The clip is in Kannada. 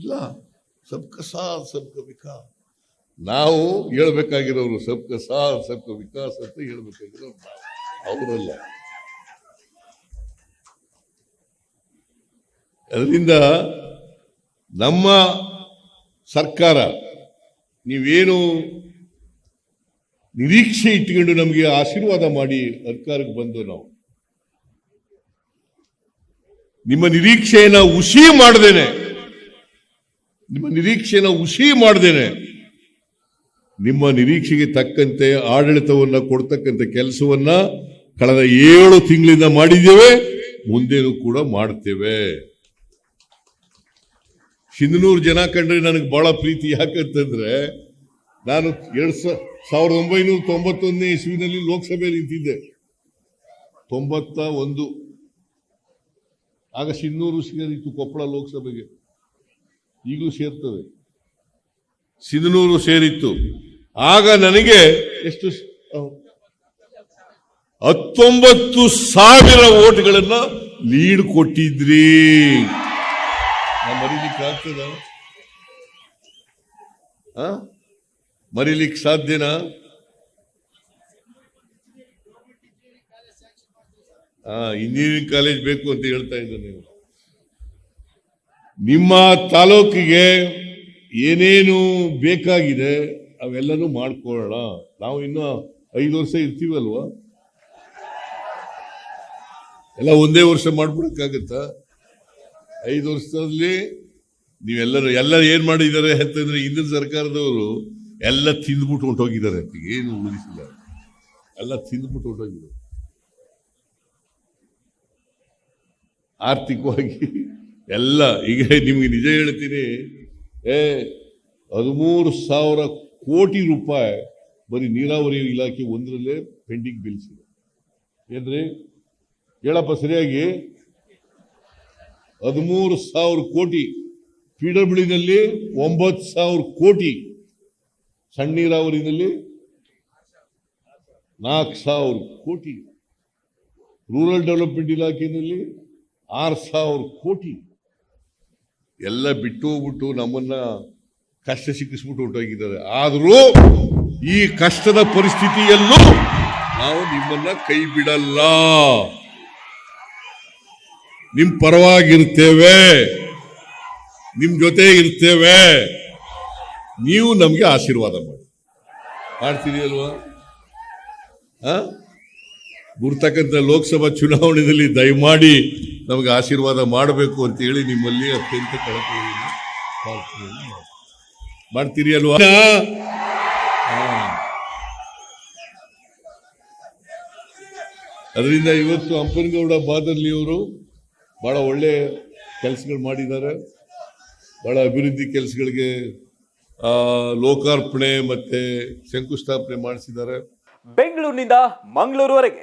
ಇಲ್ಲ. ಸಬ್ಕ ಸಾಥ್ ಸಬ್ಕ ವಿಕಾಸ್. ನಾವು ಹೇಳ್ಬೇಕಾಗಿರೋರು ಸಬ್ಕ ಸಾಥ್ ಸಬ್ಕ ವಿಕಾಸ್ ಅಂತ ಹೇಳ್ಬೇಕಾಗಿರೋರು ನಾವು. ಅವರಲ್ಲ. ಅದರಿಂದ ನಮ್ಮ ಸರ್ಕಾರ, ನೀವೇನು ನಿರೀಕ್ಷೆ ಇಟ್ಕೊಂಡು ನಮಗೆ ಆಶೀರ್ವಾದ ಮಾಡಿ ಅಧಿಕಾರಕ್ಕೆ ಬಂದು ನಾವು. ನಿಮ್ಮ ನಿರೀಕ್ಷೆಯನ್ನ ಉಸಿ ಮಾಡ್ದೇನೆ. ನಿಮ್ಮ ನಿರೀಕ್ಷೆಯನ್ನ ಹುಸಿ ಮಾಡ್ದೇನೆ. ನಿಮ್ಮ ನಿರೀಕ್ಷೆಗೆ ತಕ್ಕಂತೆ ಆಡಳಿತವನ್ನ ಕೊಡ್ತಕ್ಕಂಥ ಕೆಲಸವನ್ನ ಕಳೆದ ಏಳು ತಿಂಗಳಿಂದ ಮಾಡಿದ್ದೇವೆ, ಮುಂದೇನು ಕೂಡ ಮಾಡ್ತೇವೆ. ಸಿಂಧನೂರು ಜನ ಕಂಡ್ರೆ ನನಗೆ ಬಹಳ ಪ್ರೀತಿ. ಯಾಕಂತಂದ್ರೆ ನಾನು ಎರಡ್ ಸಾವಿರದ ಒಂಬೈನೂರ ತೊಂಬತ್ತೊಂದನೇ ಇಸ್ವಿನಲ್ಲಿ ಲೋಕಸಭೆ ನಿಂತಿದ್ದೆ. ತೊಂಬತ್ತ ಒಂದು. ಆಗ ಸಿನ್ನೂರು ಸೇರಿತ್ತು ಕೊಪ್ಪಳ ಲೋಕಸಭೆಗೆ. ಈಗಲೂ ಸೇರ್ತದೆ. ಸಿದನೂರು ಸೇರಿತ್ತು. ಆಗ ನನಗೆ ಎಷ್ಟು ಹತ್ತೊಂಬತ್ತು ಸಾವಿರ ಓಟ್ಗಳನ್ನ ಲೀಡ್ ಕೊಟ್ಟಿದ್ರಿ. ಮರಿಲಿಕ್ಕೆ ಮರೀಲಿಕ್ಕೆ ಆಗ್ತದ? ಮರೀಲಿಕ್ಕೆ ಸಾಧ್ಯನಾ? ಹಾ ಇಂಜಿನಿಯರಿಂಗ್ ಕಾಲೇಜ್ ಬೇಕು ಅಂತ ಹೇಳ್ತಾ ಇದ್ದ ನೀವು. ನಿಮ್ಮ ತಾಲೂಕಿಗೆ ಏನೇನು ಬೇಕಾಗಿದೆ ಅವೆಲ್ಲನೂ ಮಾಡ್ಕೊಳ್ಳೋಣ. ನಾವು ಇನ್ನು ಐದು ವರ್ಷ ಇರ್ತೀವಲ್ವಾ? ಎಲ್ಲ ಒಂದೇ ವರ್ಷ ಮಾಡ್ಬಿಡಕ್ಕಾಗತ್ತಾ? ಐದು ವರ್ಷದಲ್ಲಿ ನೀವೆಲ್ಲರೂ, ಎಲ್ಲ ಏನ್ ಮಾಡಿದ್ದಾರೆ ಅಂತಂದ್ರೆ ಹಿಂದಿನ ಸರ್ಕಾರದವರು ಎಲ್ಲ ತಿಂದ್ಬಿಟ್ಟು ಹೊಂಟೋಗಿದ್ದಾರೆ ಏನು ಉಳಿಸಿಲ್ಲ. ಎಲ್ಲ ತಿಂದ್ಬಿಟ್ಟು ಹೊಂಟೋಗಿದ್ದಾರೆ. ಆರ್ಥಿಕವಾಗಿ ಎಲ್ಲ, ಈಗ ನಿಮಗೆ ನಿಜ ಹೇಳ್ತೀನಿ, ಏ, ಹದಿಮೂರು ಸಾವಿರ ಕೋಟಿ ರೂಪಾಯಿ ಬರೀ ನೀರಾವರಿ ಇಲಾಖೆ ಒಂದರಲ್ಲೇ ಪೆಂಡಿಂಗ್ ಬಿಲ್ಸ್ ಇದೆ. ಏನ್ರಿ? ಹೇಳಪ್ಪ ಸರಿಯಾಗಿ. ಹದಿಮೂರು ಸಾವಿರ ಕೋಟಿ, ಪಿ ನಲ್ಲಿ ಒಂಬತ್ತು ಸಾವಿರ ಕೋಟಿ, ಸಣ್ಣ ನೀರಾವರಿನಲ್ಲಿ ನಾಲ್ಕು ಸಾವಿರ ಕೋಟಿ, ರೂರಲ್ ಡೆವಲಪ್ಮೆಂಟ್ ಇಲಾಖೆಯಲ್ಲಿ ಆರು ಸಾವಿರ ಕೋಟಿ. ಎಲ್ಲ ಬಿಟ್ಟು ಹೋಗ್ಬಿಟ್ಟು ನಮ್ಮನ್ನ ಕಷ್ಟ ಸಿಕ್ಕಿಸ್ಬಿಟ್ಟು ಹೊರಟೋಗಿದ್ದಾರೆ. ಆದರೂ ಈ ಕಷ್ಟದ ಪರಿಸ್ಥಿತಿಯಲ್ಲೂ ನಾವು ನಿಮ್ಮನ್ನ ಕೈ ಬಿಡಲ್ಲ. ನಿಮ್ ಪರವಾಗಿರ್ತೇವೆ. ನಿಮ್ ಜೊತೆ ಇರ್ತೇವೆ. ನೀವು ನಮ್ಗೆ ಆಶೀರ್ವಾದ ಮಾಡಿ. ಮಾಡ್ತೀರಿ ಅಲ್ವಾ ಆ? ಬರ್ತಕ್ಕಂಥ ಲೋಕಸಭಾ ಚುನಾವಣೆಯಲ್ಲಿ ದಯಮಾಡಿ ನಮಗೆ ಆಶೀರ್ವಾದ ಮಾಡಬೇಕು ಅಂತ ಹೇಳಿ ನಿಮ್ಮಲ್ಲಿ ಅತ್ಯಂತ ಕಳಕಳಿಯಿಂದ ಪ್ರಾರ್ಥನೆಯನ್ನು ಮಾಡ್ತೀರಿ ಅಲ್ವಾ? ಅದರಿಂದ ಇವತ್ತು ಹಂಪನಗೌಡ ಬಾದರ್ಲಿ ಅವರು ಬಹಳ ಒಳ್ಳೆ ಕೆಲಸಗಳು ಮಾಡಿದ್ದಾರೆ. ಬಹಳ ಅಭಿವೃದ್ಧಿ ಕೆಲಸಗಳಿಗೆ ಆ, ಲೋಕಾರ್ಪಣೆ ಮತ್ತೆ ಶಂಕುಸ್ಥಾಪನೆ ಮಾಡಿಸಿದ್ದಾರೆ. ಬೆಂಗಳೂರಿನಿಂದ ಮಂಗಳೂರುವರೆಗೆ